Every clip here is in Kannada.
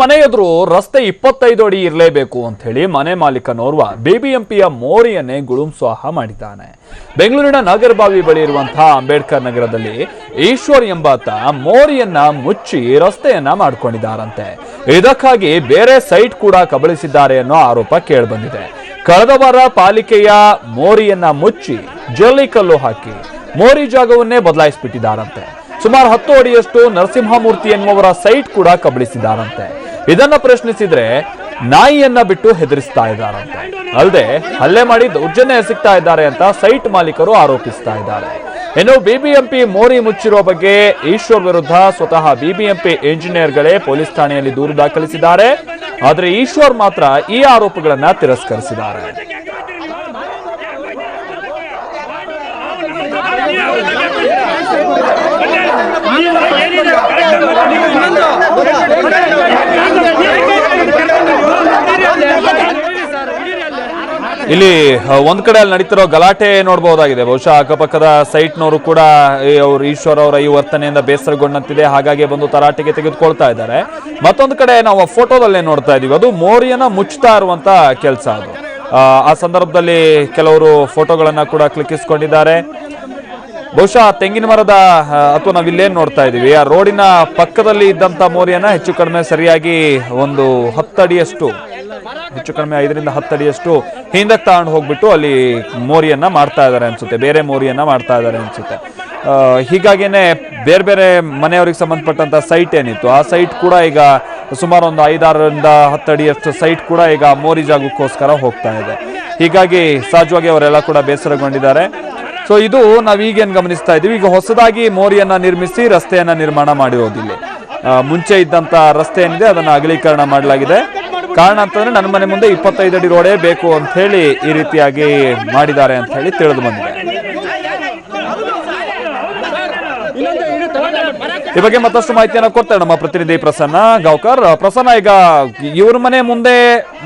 ಮನೆ ಎದುರು ರಸ್ತೆ ಇಪ್ಪತ್ತೈದು ಅಡಿ ಇರಲೇಬೇಕು ಅಂತ ಹೇಳಿ ಮನೆ ಮಾಲೀಕನೋರ್ವ ಬಿಬಿಎಂಪಿಯ ಮೋರಿಯನ್ನೇ ಗುಳುಂಸ್ವಾಹ ಮಾಡಿದ್ದಾನೆ. ಬೆಂಗಳೂರಿನ ನಾಗರಬಾವಿ ಬಳಿ ಇರುವಂತಹ ಅಂಬೇಡ್ಕರ್ ನಗರದಲ್ಲಿ ಈಶ್ವರ್ ಎಂಬಾತ ಮೋರಿಯನ್ನ ಮುಚ್ಚಿ ರಸ್ತೆಯನ್ನ ಮಾಡ್ಕೊಂಡಿದ್ದಾರಂತೆ. ಇದಕ್ಕಾಗಿ ಬೇರೆ ಸೈಟ್ ಕೂಡ ಕಬಳಿಸಿದ್ದಾರೆ ಅನ್ನೋ ಆರೋಪ ಕೇಳಿಬಂದಿದೆ. ಕಳೆದ ವಾರ ಪಾಲಿಕೆಯ ಮೋರಿಯನ್ನ ಮುಚ್ಚಿ ಜಲ್ಲಿಕಲ್ಲು ಹಾಕಿ ಮೋರಿ ಜಾಗವನ್ನೇ ಬದಲಾಯಿಸಿಬಿಟ್ಟಿದ್ದಾರಂತೆ. ಸುಮಾರು ಹತ್ತು ಅಡಿಯಷ್ಟು ನರಸಿಂಹಮೂರ್ತಿ ಎನ್ನುವರ ಸೈಟ್ ಕೂಡ ಕಬಳಿಸಿದ್ದಾರಂತೆ. ಇದನ್ನ ಪ್ರಶ್ನಿಸಿದ್ರೆ ನಾಯಿಯನ್ನ ಬಿಟ್ಟು ಹೆದರಿಸ್ತಾ ಇದ್ದಾರಂತೆ ಅಲ್ಲದೆ ಹಲ್ಲೆ ಮಾಡಿ ದೌರ್ಜನ್ಯ ಎಸಗ್ತಾ ಇದ್ದಾರೆ ಅಂತ ಸೈಟ್ ಮಾಲೀಕರು ಆರೋಪಿಸ್ತಾ ಇದ್ದಾರೆ. ಇನ್ನು ಬಿಬಿಎಂಪಿ ಮೋರಿ ಮುಚ್ಚಿರುವ ಬಗ್ಗೆ ಈಶ್ವರ್ ವಿರುದ್ಧ ಸ್ವತಃ ಬಿಬಿಎಂಪಿ ಇಂಜಿನಿಯರ್ಗಳೇ ಪೊಲೀಸ್ ಠಾಣೆಯಲ್ಲಿ ದೂರು ದಾಖಲಿಸಿದ್ದಾರೆ. ಆದರೆ ಈಶ್ವರ್ ಮಾತ್ರ ಈ ಆರೋಪಗಳನ್ನ ತಿರಸ್ಕರಿಸಿದ್ದಾರೆ. ಇಲ್ಲಿ ಒಂದ್ ಕಡೆ ಅಲ್ಲಿ ನಡೀತಿರೋ ಗಲಾಟೆ ನೋಡಬಹುದಾಗಿದೆ. ಬಹುಶಃ ಅಕ್ಕಪಕ್ಕದ ಸೈಟ್ನವರು ಕೂಡ ಅವ್ರು ಈಶ್ವರ್ ಅವರ ಈ ವರ್ತನೆಯಿಂದ ಬೇಸರಗೊಂಡಂತಿದೆ. ಹಾಗಾಗಿ ಬಂದು ತರಾಟೆಗೆ ತೆಗೆದುಕೊಳ್ತಾ ಇದ್ದಾರೆ. ಮತ್ತೊಂದು ಕಡೆ ನಾವು ಫೋಟೋದಲ್ಲೇ ನೋಡ್ತಾ ಇದೀವಿ. ಅದು ಮೋರಿಯನ್ನ ಮುಚ್ತಾ ಇರುವಂತ ಕೆಲಸ ಅದು. ಆ ಸಂದರ್ಭದಲ್ಲಿ ಕೆಲವರು ಫೋಟೋಗಳನ್ನ ಕೂಡ ಕ್ಲಿಕ್ಕಿಸ್ಕೊಂಡಿದ್ದಾರೆ. ಬಹುಶಃ ತೆಂಗಿನ ಮರದ ಅಥವಾ ನಾವು ಇಲ್ಲೇನು ನೋಡ್ತಾ ಇದ್ದೀವಿ. ಆ ರೋಡಿನ ಪಕ್ಕದಲ್ಲಿ ಇದ್ದಂತ ಮೋರಿಯನ್ನ ಹೆಚ್ಚು ಕಡಿಮೆ ಸರಿಯಾಗಿ ಒಂದು ಹತ್ತಡಿಯಷ್ಟು ಹೆಚ್ಚು ಕಡಿಮೆ ಐದರಿಂದ ಹತ್ತಡಿಯಷ್ಟು ಹಿಂದಕ್ಕೆ ತಗೊಂಡು ಹೋಗ್ಬಿಟ್ಟು ಅಲ್ಲಿ ಮೋರಿಯನ್ನ ಮಾಡ್ತಾ ಇದ್ದಾರೆ ಅನ್ಸುತ್ತೆ. ಬೇರೆ ಮೋರಿಯನ್ನ ಮಾಡ್ತಾ ಇದ್ದಾರೆ ಅನ್ಸುತ್ತೆ. ಆ, ಹೀಗಾಗಿನೇ ಬೇರೆ ಬೇರೆ ಮನೆಯವರಿಗೆ ಸಂಬಂಧಪಟ್ಟಂತ ಸೈಟ್ ಏನಿತ್ತು? ಆ ಸೈಟ್ ಕೂಡ ಈಗ ಸುಮಾರು ಒಂದು ಐದಾರರಿಂದ ಹತ್ತಡಿಯಷ್ಟು ಸೈಟ್ ಕೂಡ ಈಗ ಮೋರಿ ಜಾಗಕ್ಕೋಸ್ಕರ ಹೋಗ್ತಾ ಇದೆ. ಹೀಗಾಗಿ ಸಹಜವಾಗಿ ಅವರೆಲ್ಲ ಕೂಡ ಬೇಸರಗೊಂಡಿದ್ದಾರೆ. ಸೊ ಇದು ನಾವು ಈಗೇನು ಗಮನಿಸ್ತಾ ಇದ್ದೀವಿ. ಈಗ ಹೊಸದಾಗಿ ಮೋರಿಯನ್ನ ನಿರ್ಮಿಸಿ ರಸ್ತೆಯನ್ನ ನಿರ್ಮಾಣ ಮಾಡಿರೋದಿಲ್ಲ ಮುಂಚೆ ಇದ್ದಂತ ರಸ್ತೆ ಏನಿದೆ, ಅದನ್ನ ಅಗಲೀಕರಣ ಮಾಡಲಾಗಿದೆ. ಕಾರಣ ಅಂತಂದ್ರೆ ನನ್ನ ಮನೆ ಮುಂದೆ ಇಪ್ಪತ್ತೈದು ಅಡಿ ರೋಡೇ ಬೇಕು ಅಂತ ಹೇಳಿ ಈ ರೀತಿಯಾಗಿ ಮಾಡಿದ್ದಾರೆ ಅಂತ ಹೇಳಿ ತಿಳಿದು ಬಂದಿದೆ. ಈ ಬಗ್ಗೆ ಮತ್ತಷ್ಟು ಮಾಹಿತಿಯನ್ನು ಕೊಡ್ತಾರೆ ನಮ್ಮ ಪ್ರತಿನಿಧಿ ಪ್ರಸನ್ನ ಗಾವ್ಕರ್. ಪ್ರಸನ್ನ, ಈಗ ಇವ್ರ ಮನೆ ಮುಂದೆ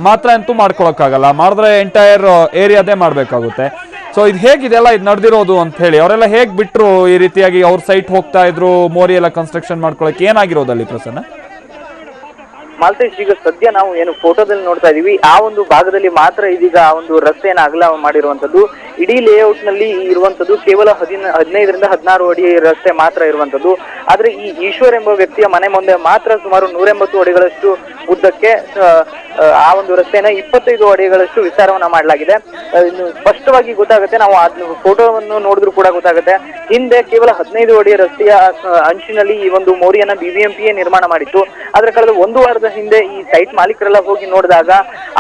ಮಾತ್ರ ಅಂತೂ ಮಾಡ್ಕೊಳಕ್ಕಾಗಲ್ಲ. ಮಾಡಿದ್ರೆ ಎಂಟೈರ್ ಏರಿಯಾದೇ ಮಾಡ್ಬೇಕಾಗುತ್ತೆ. ಸೊ ಇದು ಹೇಗಿದೆಲ್ಲ ಇದು ನಡೆದಿರೋದು ಅಂತ ಹೇಳಿ, ಅವರೆಲ್ಲ ಹೇಗೆ ಬಿಟ್ಟರು ಈ ರೀತಿಯಾಗಿ ಅವ್ರ ಸೈಟ್ ಹೋಗ್ತಾ ಇದ್ರು ಮೋರಿ ಎಲ್ಲ ಕನ್ಸ್ಟ್ರಕ್ಷನ್ ಮಾಡ್ಕೊಳಕ್ಕೆ ಏನಾಗಿರೋದಲ್ಲಿ ಪ್ರಸನ್ನ? ಮಾಲ್ತೇಶ್ ಈಗ ಸದ್ಯ ನಾವು ಏನು ಫೋಟೋದಲ್ಲಿ ನೋಡ್ತಾ ಇದೀವಿ. ಆ ಒಂದು ಭಾಗದಲ್ಲಿ ಮಾತ್ರ ಇದೀಗ ಆ ಒಂದು ರಸ್ತೆಯನ್ನು ಅಗಲ ಮಾಡಿರುವಂತದ್ದು ಇಡೀ ಲೇಔಟ್ನಲ್ಲಿ ಇರುವಂತದ್ದು ಕೇವಲ ಹದಿನ ಹದಿನೈದರಿಂದ ಹದಿನಾರು ಅಡಿ ರಸ್ತೆ ಮಾತ್ರ ಇರುವಂತದ್ದು ಆದ್ರೆ ಈ ಈಶ್ವರ್ ಎಂಬ ವ್ಯಕ್ತಿಯ ಮನೆ ಮುಂದೆ ಮಾತ್ರ ಸುಮಾರು ನೂರೆಂಬತ್ತು ಅಡಿಗಳಷ್ಟು ಉದ್ದಕ್ಕೆ ಆ, ಒಂದು ರಸ್ತೆಯನ್ನ ಇಪ್ಪತ್ತೈದು ಅಡಿಗಳಷ್ಟು ವಿಸ್ತಾರವನ್ನ ಮಾಡಲಾಗಿದೆ. ಸ್ಪಷ್ಟವಾಗಿ ಗೊತ್ತಾಗುತ್ತೆ ನಾವು ಆ ಫೋಟೋವನ್ನು ನೋಡಿದ್ರು ಕೂಡ ಗೊತ್ತಾಗುತ್ತೆ. ಹಿಂದೆ ಕೇವಲ ಹದಿನೈದು ಅಡಿ ರಸ್ತೆಯ ಅಂಚಿನಲ್ಲಿ ಈ ಒಂದು ಮೋರಿಯನ್ನ ಬಿಬಿಎಂಪಿಯೇ ನಿರ್ಮಾಣ ಮಾಡಿತ್ತು. ಆದ್ರೆ ಕಳೆದ ಒಂದು ವಾರದ ಹಿಂದೆ ಈ ಸೈಟ್ ಮಾಲೀಕರೆಲ್ಲ ಹೋಗಿ ನೋಡಿದಾಗ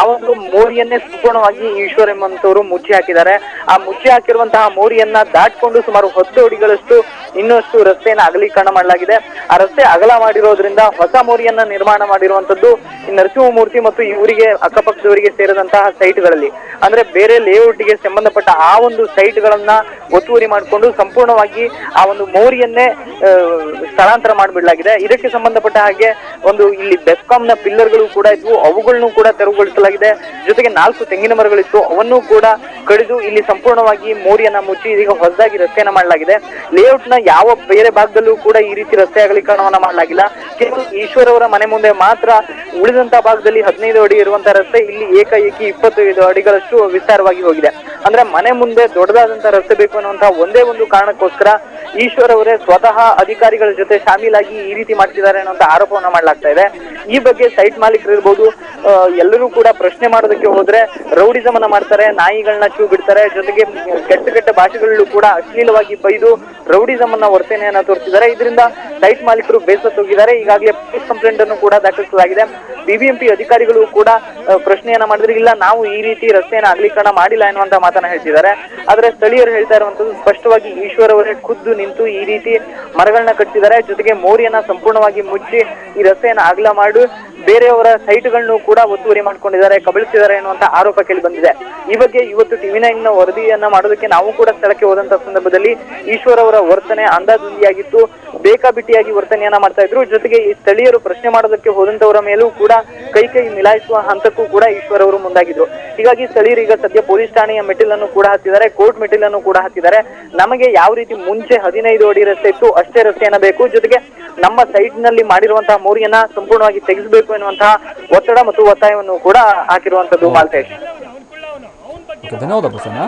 ಆ ಒಂದು ಮೋರಿಯನ್ನೇ ಸಂಪೂರ್ಣವಾಗಿ ಈಶ್ವರ್ ಎಂಬಂತವರು ಮುಚ್ಚಿ ಹಾಕಿದ್ದಾರೆ. ಆ ಮುಚ್ಚಿ ಹಾಕಿರುವಂತಹ ಮೋರಿಯನ್ನ ದಾಟ್ಕೊಂಡು ಸುಮಾರು ಹತ್ತು ಅಡಿಗಳಷ್ಟು ಇನ್ನಷ್ಟು ರಸ್ತೆಯನ್ನ ಅಗಲೀಕರಣ ಮಾಡಲಾಗಿದೆ. ಆ ರಸ್ತೆ ಅಗಲ ಮಾಡಿರೋದ್ರಿಂದ ಹೊಸ ಮೋರಿಯನ್ನ ನಿರ್ಮಾಣ ಮಾಡಿರುವಂತದ್ದು ಈ ನರಸಿಂಹಮೂರ್ತಿ ಮತ್ತು ಇವರಿಗೆ ಅಕ್ಕಪಕ್ಕದವರಿಗೆ ಸೇರಿದಂತಹ ಸೈಟ್ಗಳಲ್ಲಿ ಅಂದ್ರೆ ಬೇರೆ ಲೇಔಟ್ಗೆ ಸಂಬಂಧಪಟ್ಟ ಆ ಒಂದು ಸೈಟ್ಗಳನ್ನ ಒತ್ತುವರಿ ಮಾಡಿಕೊಂಡು ಸಂಪೂರ್ಣವಾಗಿ ಆ ಒಂದು ಮೋರಿಯನ್ನೇ ಸ್ಥಳಾಂತರ ಮಾಡಿಬಿಡಲಾಗಿದೆ. ಇದಕ್ಕೆ ಸಂಬಂಧಪಟ್ಟ ಹಾಗೆ ಒಂದು ಇಲ್ಲಿ ಬೆಸ್ಕಾಂನ ಪಿಲ್ಲರ್ಗಳು ಕೂಡ ಇದ್ವು. ಅವುಗಳನ್ನು ಕೂಡ ತೆರವುಗೊಳಿಸಲಾಗಿದೆ. ಜೊತೆಗೆ ನಾಲ್ಕು ತೆಂಗಿನ ಮರಗಳಿತ್ತು. ಅವನ್ನು ಕೂಡ ಕಡಿದು ಇಲ್ಲಿ ಸಂಪೂರ್ಣವಾಗಿ ಮೋರಿಯನ್ನ ಮುಚ್ಚಿ ಇದೀಗ ಹೊಸದಾಗಿ ರಸ್ತೆಯನ್ನ ಮಾಡಲಾಗಿದೆ. ಲೇಔಟ್ನ ಯಾವ ಬೇರೆ ಭಾಗದಲ್ಲೂ ಕೂಡ ಈ ರೀತಿ ರಸ್ತೆ ಅಗಲೀಕರಣವನ್ನ ಮಾಡಲಾಗಿಲ್ಲ. ಕೇವಲ ಈಶ್ವರ್ ಅವರ ಮನೆ ಮುಂದೆ ಮಾತ್ರ ಉಳಿದಂತ ಭಾಗದಲ್ಲಿ ಹದಿನೈದು ಅಡಿ ಇರುವಂತಹ ರಸ್ತೆ ಇಲ್ಲಿ ಏಕಾಏಕಿ ಇಪ್ಪತ್ತೈದು ಅಡಿಗಳಷ್ಟು ವಿಸ್ತಾರವಾಗಿ ಹೋಗಿದೆ. ಅಂದ್ರೆ ಮನೆ ಮುಂದೆ ದೊಡ್ಡದಾದಂತ ರಸ್ತೆ ಬೇಕು ಅನ್ನುವಂತಹ ಒಂದೇ ಒಂದು ಕಾರಣಕ್ಕೋಸ್ಕರ ಈಶ್ವರ್ ಅವರೇ ಸ್ವತಃ ಅಧಿಕಾರಿಗಳ ಜೊತೆ ಶಾಮೀಲಾಗಿ ಈ ರೀತಿ ಮಾಡ್ತಿದ್ದಾರೆ ಅನ್ನುವಂತ ಆರೋಪವನ್ನ ಮಾಡಲಾಗ್ತಾ ಇದೆ. ಈ ಬಗ್ಗೆ ಸೈಟ್ ಮಾಲೀಕರು ಇರ್ಬೋದು ಎಲ್ಲರೂ ಕೂಡ ಪ್ರಶ್ನೆ ಮಾಡೋದಕ್ಕೆ ಹೋದ್ರೆ ರೌಡಿಸಮ್ ಅನ್ನ ಮಾಡ್ತಾರೆ ನಾಯಿಗಳನ್ನ ಚೂ ಬಿಡ್ತಾರೆ. ಜೊತೆಗೆ ಕೆಟ್ಟ ಕೆಟ್ಟ ಭಾಷೆಗಳಲ್ಲೂ ಕೂಡ ಅಶ್ಲೀಲವಾಗಿ ಬೈದು ರೌಡಿಸಮ್ ಅನ್ನ ವರ್ತನೆಯನ್ನ ತೋರಿಸಿದ್ದಾರೆ. ಇದರಿಂದ ಸೈಟ್ ಮಾಲೀಕರು ಬೇಸತ್ತೋಗಿದ್ದಾರೆ ಈಗಾಗಲೇ ಪೊಲೀಸ್ ಕಂಪ್ಲೇಂಟ್ ಅನ್ನು ಕೂಡ ದಾಖಲಿಸಲಾಗಿದೆ. ಬಿಬಿಎಂಪಿ ಅಧಿಕಾರಿಗಳು ಕೂಡ ಪ್ರಶ್ನೆಯನ್ನ ಮಾಡಿದ್ರೆ. ಇಲ್ಲ, ನಾವು ಈ ರೀತಿ ರಸ್ತೆಯನ್ನ ಅಗಲೀಕರಣ ಮಾಡಿಲ್ಲ ಎನ್ನುವಂತ ಮಾತನ್ನ ಹೇಳ್ತಿದ್ದಾರೆ. ಆದ್ರೆ ಸ್ಥಳೀಯರು ಹೇಳ್ತಾ ಇರುವಂತದ್ದು ಸ್ಪಷ್ಟವಾಗಿ ಈಶ್ವರ್ ಅವರೇ ಖುದ್ದು ನಿಂತು ಈ ರೀತಿ ಮರಗಳನ್ನ ಕಟ್ಟಿದ್ದಾರೆ. ಜೊತೆಗೆ ಮೋರಿಯನ್ನ ಸಂಪೂರ್ಣವಾಗಿ ಮುಚ್ಚಿ ಈ ರಸ್ತೆಯನ್ನ ಅಗಲ ಮಾಡಿ. ಬೇರೆಯವರ ಸೈಟ್ಗಳನ್ನು ಕೂಡ ಒತ್ತುವರಿ ಮಾಡ್ಕೊಂಡಿದ್ದಾರೆ ಕಬಳಿಸಿದ್ದಾರೆ ಎನ್ನುವಂತ ಆರೋಪ ಕೇಳಿ ಬಂದಿದೆ. ಈ ಬಗ್ಗೆ ಇವತ್ತು ಟಿವಿ ನೈನ್ನ ವರದಿಯನ್ನ ಮಾಡೋದಕ್ಕೆ ನಾವು ಕೂಡ ಸ್ಥಳಕ್ಕೆ ಹೋದಂತ ಸಂದರ್ಭದಲ್ಲಿ ಈಶ್ವರ್ ಅವರ ವರ್ತನೆ ಅಂದಾಜುಂದಿಯಾಗಿತ್ತು ಬೇಕಾಬಿಟ್ಟಿಯಾಗಿ ವರ್ತನೆಯನ್ನ ಮಾಡ್ತಾ ಇದ್ರು. ಜೊತೆಗೆ ಈ ಸ್ಥಳೀಯರು ಪ್ರಶ್ನೆ ಮಾಡೋದಕ್ಕೆ ಹೋದಂತವರ ಮೇಲೂ ಕೂಡ ಕೈ ಕೈ ಮಿಲಾಯಿಸುವ ಹಂತಕ್ಕೂ ಕೂಡ ಈಶ್ವರ್ ಅವರು ಮುಂದಾಗಿದ್ರು. ಹೀಗಾಗಿ ಸ್ಥಳೀಯರು ಈಗ ಸದ್ಯ ಪೊಲೀಸ್ ಠಾಣೆಯ ಮೆಟ್ಟಿಲನ್ನು ಕೂಡ ಹತ್ತಿದ್ದಾರೆ, ಕೋರ್ಟ್ ಮೆಟ್ಟಿಲನ್ನು ಕೂಡ ಹತ್ತಿದ್ದಾರೆ. ನಮಗೆ ಯಾವ ರೀತಿ ಮುಂಚೆ ಹದಿನೈದು ಅಡಿ ರಸ್ತೆ ಇತ್ತು, ಅಷ್ಟೇ ರಸ್ತೆಯನ್ನ ಬೇಕು. ಜೊತೆಗೆ ನಮ್ಮ ಸೈಟ್ನಲ್ಲಿ ಮಾಡಿರುವಂತಹ ಮೋರಿಯನ್ನ ಸಂಪೂರ್ಣವಾಗಿ ತೆಗೆಸಬೇಕು ಮಾಡಬೇಕು ಎನ್ನುವಂತಹ ಒತ್ತಡ ಮತ್ತು ಒತ್ತಾಯವನ್ನು ಕೂಡ ಹಾಕಿರುವಂತದ್ದು ಮಾಲ್ತೇಶ್. ಧನ್ಯವಾದ ಪ್ರಸನ್ನ